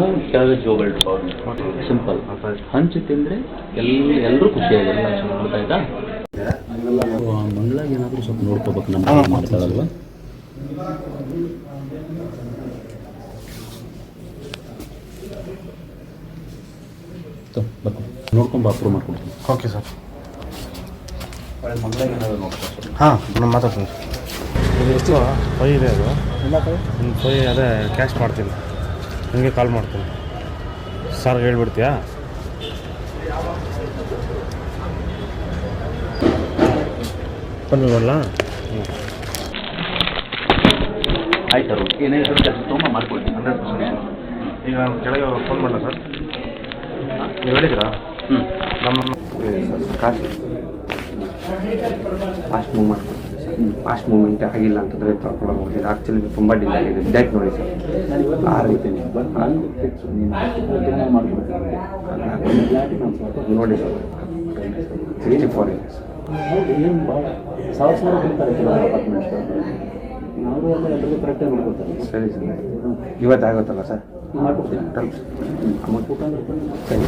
Madam ಕೆಳಗೆ ಜೋ belt simple ಹಂಚು ತಿಂದರೆ ಎಲ್ಲ ಎಲ್ಲರೂ ಖುಷಿಯಾಗಿರಲ್ಲ ಗೊತ್ತಾಯ್ತಾ ಮಂಗಳಾಗ ಏನಾದರೂ ಸ್ವಲ್ಪ ನೋಡ್ಕೋಬೇಕು ನಮ್ಮ ಮಾಡ್ತಾರಲ್ವ ನೋಡ್ಕೊಂಡು ಅಪ್ರೂವ್ ಮಾಡ್ಕೊಡ್ತೀನಿ. ಓಕೆ ಸರ್ ಮಂಗಳಾಗ ಏನಾದರೂ ನೋಡ್ಕೊ ಹಾಂ ನಾನು ಮಾತಾಡ್ತೀನಿ. ಇದು ಎಷ್ಟು ಫೈ ಇದೆ ಅದು. ಫೈ ಅದೇ ಕ್ಯಾಶ್ ಮಾಡ್ತೀನಿ. ನಿಮಗೆ ಕಾಲ್ ಮಾಡ್ತೀನಿ. ಸರ್ ಹೇಳ್ಬಿಡ್ತೀಯಾ? ಬನ್ನಿ ಬರಲ್ಲ ಆಯ್ತು ಸರ್ ಏನೇ ಸರ್ ಕೆಲಸ ಹಂಡ್ರೆಡ್ ಪರ್ಸೆಂಟ್ ಈಗ ನಾನು ಕೆಳಗೆ ಫೋನ್ ಮಾಡಲ ಸರ್? ನೀವು ಹೇಳಿದ್ರಾ ಹ್ಞೂ ನಮ್ಮ ಫಾಸ್ಟ್ ಮೂವ್ ಫಾಸ್ಟ್ ಮೂವ್ಮೆಂಟ್ ಆಗಿಲ್ಲ ಅಂತಂದರೆ ತಗೊಳ್ಳೋಕೆ ಹೋಗಿದೆ ಆ್ಯಕ್ಚುಲಿ ತುಂಬ ಡಿಲೇ ಆಗಿದೆ. ಡೈಟ್ ನೋಡಿ ಸರ್ ಆ ರೀತಿ. ನೋಡಿ ಸರ್ ಸಿಕ್ಸ್ಟಿ ಫೋರ್ ಇದೆ ಸರ್ ಸರಿ ಇವತ್ತಾಗುತ್ತಲ್ಲ ಸರ್ ಅಮೌಂಟ್ ಸರಿ.